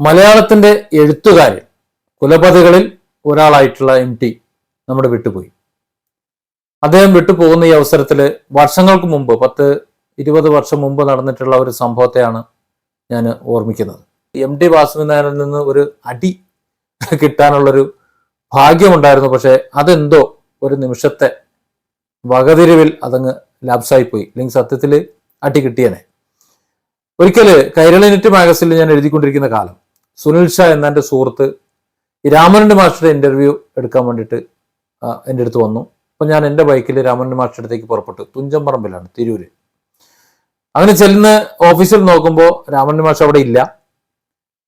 മലയാളത്തിന്റെ എഴുത്തുകാരൻ കുലപതികളിൽ ഒരാളായിട്ടുള്ള M T നമ്മുടെ വിട്ടുപോയി. അദ്ദേഹം വിട്ടുപോകുന്ന ഈ അവസരത്തിൽ വർഷങ്ങൾക്ക് മുമ്പ് പത്ത് ഇരുപത് വർഷം മുമ്പ് നടന്നിട്ടുള്ള ഒരു സംഭവത്തെയാണ് ഞാൻ ഓർമ്മിക്കുന്നത്. എം ടി വാസുവിനായനിൽ നിന്ന് ഒരു അടി കിട്ടാനുള്ളൊരു ഭാഗ്യമുണ്ടായിരുന്നു. പക്ഷേ അതെന്തോ ഒരു നിമിഷത്തെ വകതിരിവിൽ അതങ്ങ് ലാപ്സായി പോയി അല്ലെങ്കിൽ സത്യത്തിൽ അടി കിട്ടിയനെ. ഒരിക്കൽ കൈരളി നെറ്റ് മാഗസിനിൽ ഞാൻ എഴുതിക്കൊണ്ടിരിക്കുന്ന കാലം. സുനിൽ ഷാ എന്ന എന്റെ സുഹൃത്ത് ഈ രാമനന്റെ മാസ്റ്ററുടെ ഇന്റർവ്യൂ എടുക്കാൻ വേണ്ടിയിട്ട് എന്റെ അടുത്ത് വന്നു. അപ്പം ഞാൻ എന്റെ ബൈക്കിൽ രാമനന്റെ മാസ്റ്ററുടെ അടുത്തേക്ക് പുറപ്പെട്ടു. തുഞ്ചംപറമ്പിലാണ് തിരൂര്. അങ്ങനെ ചെല്ലുന്ന ഓഫീസിൽ നോക്കുമ്പോൾ രാമനന്റെ മാഷ് അവിടെ ഇല്ല.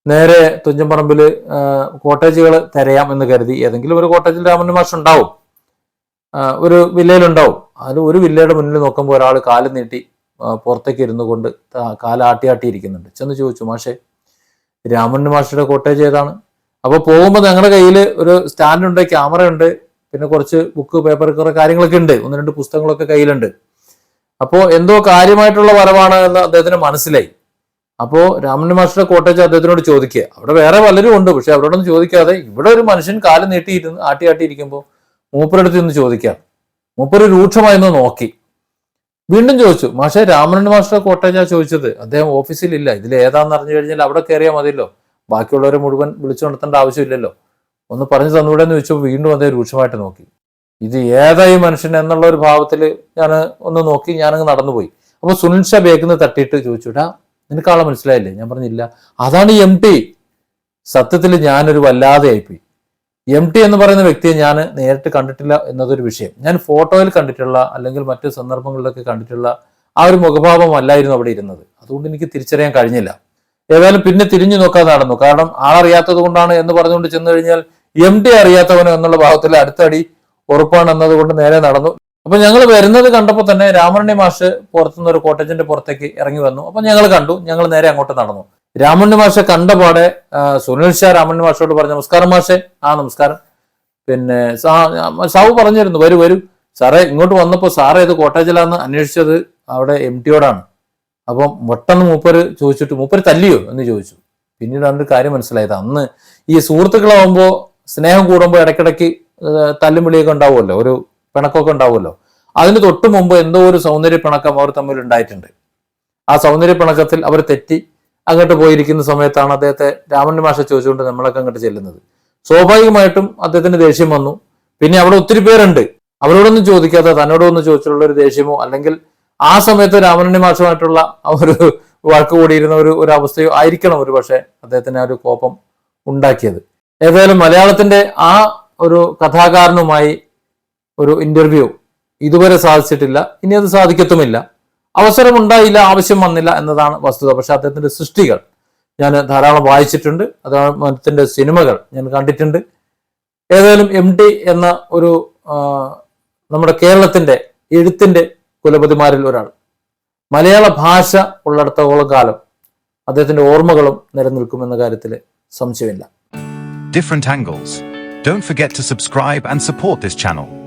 നേരെ തുഞ്ചംപറമ്പിൽ കോട്ടേജുകൾ തിരയാം എന്ന് കരുതി ഏതെങ്കിലും ഒരു കോട്ടേജിൽ രാമന്റെ മാഷ് ഉണ്ടാവും. ഒരു വില്ലയിലുണ്ടാവും അത് ഒരു വില്ലയുടെ മുന്നിൽ നോക്കുമ്പോൾ ഒരാൾ കാൽ നീട്ടി പുറത്തേക്ക് ഇരുന്നു കൊണ്ട് കാലാട്ടിയാട്ടിയിരിക്കുന്നുണ്ട് ചെന്ന് ചോദിച്ചു മാഷേ രാമണ്ണ മാഷയുടെ കോട്ടേജ് ഏതാണ്? അപ്പോൾ പോകുമ്പോൾ ഞങ്ങളുടെ കയ്യിൽ ഒരു സ്റ്റാൻഡുണ്ട് ക്യാമറ ഉണ്ട് പിന്നെ കുറച്ച് ബുക്ക് പേപ്പർ കുറെ കാര്യങ്ങളൊക്കെ ഉണ്ട്. ഒന്ന് രണ്ട് പുസ്തകങ്ങളൊക്കെ കയ്യിലുണ്ട്. അപ്പോൾ എന്തോ കാര്യമായിട്ടുള്ള വരവാണ് എന്ന് അദ്ദേഹത്തിന് മനസ്സിലായി. അപ്പോൾ രാമണ്ണ മാഷയുടെ കോട്ടേജ് അദ്ദേഹത്തിനോട് ചോദിക്കുക. അവിടെ വേറെ പലരും ഉണ്ട് പക്ഷെ അവരോടൊന്നും ചോദിക്കാതെ ഇവിടെ ഒരു മനുഷ്യൻ കാൽ നീട്ടിയിരുന്ന് ആട്ടി ആട്ടിയിരിക്കുമ്പോൾ മൂപ്പരടുത്ത് നിന്ന് ചോദിക്കാം മൂപ്പര് രൂക്ഷമായി ഒന്ന് നോക്കി. വീണ്ടും ചോദിച്ചു മാഷെ രാമണ്ണ മാസ്റ്റർ കോട്ടേജാ? ചോദിച്ചത്. അദ്ദേഹം ഓഫീസിലില്ല. ഇതിൽ ഏതാന്ന് അറിഞ്ഞു കഴിഞ്ഞാൽ അവിടെ കയറിയാൽ മതിയല്ലോ. ബാക്കിയുള്ളവരെ മുഴുവൻ വിളിച്ചു നടത്തേണ്ട ആവശ്യമില്ലല്ലോ. ഒന്ന് പറഞ്ഞു തന്നൂടെ എന്ന് ചോദിച്ചപ്പോൾ വീണ്ടും അദ്ദേഹം രൂക്ഷമായിട്ട് നോക്കി. ഇത് ഏതായി മനുഷ്യൻ എന്നുള്ള ഒരു ഭാവത്തിൽ ഞാൻ ഒന്ന് നോക്കി ഞാനങ്ങ് നടന്നുപോയി. അപ്പൊ സുനിൽ ഷാ ബേക്കിന്ന് തട്ടിയിട്ട് ചോദിച്ചു "എടാ, നിനക്ക് ആളെ മനസ്സിലായില്ലേ? ഞാൻ പറഞ്ഞില്ല. അതാണ് എം ടി സത്യത്തിൽ ഞാനൊരു വല്ലാതെ ആയിപ്പോയി. എം ടി എന്ന് പറയുന്ന വ്യക്തിയെ ഞാൻ നേരിട്ട് കണ്ടിട്ടില്ല എന്നതൊരു വിഷയം. ഞാൻ ഫോട്ടോയിൽ കണ്ടിട്ടുള്ള അല്ലെങ്കിൽ മറ്റു സന്ദർഭങ്ങളിലൊക്കെ കണ്ടിട്ടുള്ള ആ ഒരു മുഖഭാവം അല്ലായിരുന്നു അവിടെ ഇരുന്നത്. അതുകൊണ്ട് എനിക്ക് തിരിച്ചറിയാൻ കഴിഞ്ഞില്ല. ഏതായാലും പിന്നെ തിരിഞ്ഞു നോക്കാതെ നടന്നു. കാരണം ആളറിയാത്തത് കൊണ്ടാണ് എന്ന് പറഞ്ഞുകൊണ്ട് ചെന്ന് കഴിഞ്ഞാൽ എം ടി അറിയാത്തവനോ എന്നുള്ള ഭാവത്തിൽ അടുത്തടി ഉറപ്പാണ് എന്നതുകൊണ്ട് നേരെ നടന്നു. അപ്പൊ ഞങ്ങൾ വരുന്നത് കണ്ടപ്പോൾ തന്നെ രാമണ്ണി മാഷ് പുറത്തുനിന്ന് ഒരു കോട്ടേജിന്റെ പുറത്തേക്ക് ഇറങ്ങി വന്നു. അപ്പൊ ഞങ്ങൾ കണ്ടു. ഞങ്ങൾ നേരെ അങ്ങോട്ട് നടന്നു. രാമണ്ണി മാഷെ കണ്ട പാടെ സുനിൽ ഷാ രാമണ്ണി മാഷോട് പറഞ്ഞു നമസ്കാരം മാഷെ. ആ നമസ്കാരം. പിന്നെ സാവു പറഞ്ഞിരുന്നു വരൂ വരൂ. സാറേ ഇങ്ങോട്ട് വന്നപ്പോൾ സാറേ ഇത് കോട്ടേജിലാന്ന് അന്വേഷിച്ചത് അവിടെ എം ടിയോടാണ് അപ്പം പെട്ടെന്ന് മൂപ്പര് ചോദിച്ചിട്ട് മൂപ്പര് തല്ലിയോ? എന്ന് ചോദിച്ചു. പിന്നീട് ഒരു കാര്യം മനസ്സിലായത്. അന്ന് ഈ സുഹൃത്തുക്കളാവുമ്പോൾ സ്നേഹം കൂടുമ്പോൾ ഇടയ്ക്കിടയ്ക്ക് തല്ലും വിളിയൊക്കെ ഉണ്ടാവുമല്ലോ ഒരു പിണക്കമൊക്കെ ഉണ്ടാവുമല്ലോ. അതിന് തൊട്ട് മുമ്പ് എന്തോ ഒരു സൗന്ദര്യ പിണക്കം അവർ തമ്മിൽ ഉണ്ടായിട്ടുണ്ട്. ആ സൗന്ദര്യ പിണക്കത്തിൽ അവർ തെറ്റി അങ്ങോട്ട് പോയിരിക്കുന്ന സമയത്താണ് അദ്ദേഹത്തെ രാമൻ മാഷ ചോദിച്ചുകൊണ്ട് നമ്മളൊക്കെ അങ്ങോട്ട് ചെല്ലുന്നത്. സ്വാഭാവികമായിട്ടും അദ്ദേഹത്തിന് ദേഷ്യം വന്നു. പിന്നെ അവിടെ ഒത്തിരി പേരുണ്ട്. അവരോടൊന്നും ചോദിക്കാതെ തന്നോടൊന്നും ചോദിച്ചിട്ടുള്ള ഒരു ദേഷ്യമോ അല്ലെങ്കിൽ ആ സമയത്ത് രാമനണ്ണി മാഷുമായിട്ടുള്ള ഒരു വഴക്ക് കൂടിയിരുന്ന ഒരു ഒരു അവസ്ഥയോ ആയിരിക്കണം ഒരു പക്ഷേ അദ്ദേഹത്തിന് ആ ഒരു കോപം ഉണ്ടാക്കിയത്. ഏതായാലും മലയാളത്തിന്റെ ആ ഒരു കഥാകാരനുമായി ഒരു ഇന്റർവ്യൂ ഇതുവരെ സാധിച്ചിട്ടില്ല. ഇനി അത് സാധിക്കത്തുമില്ല. അവസരമുണ്ടായില്ല ആവശ്യം വന്നില്ല എന്നതാണ് വസ്തുത. പക്ഷെ അദ്ദേഹത്തിന്റെ സൃഷ്ടികൾ ഞാൻ ധാരാളം വായിച്ചിട്ടുണ്ട്. അദ്ദേഹത്തിന്റെ സിനിമകൾ ഞാൻ കണ്ടിട്ടുണ്ട്. ഏതായാലും എം ടി എന്ന ഒരു നമ്മുടെ കേരളത്തിന്റെ എഴുത്തിന്റെ കുലപതിമാരിൽ ഒരാൾ. മലയാള ഭാഷ ഉള്ളിടത്തോളം കാലം അദ്ദേഹത്തിന്റെ ഓർമ്മകളും നിലനിൽക്കും എന്ന കാര്യത്തിൽ സംശയമില്ല. Different angles. Don't forget to subscribe and support this channel.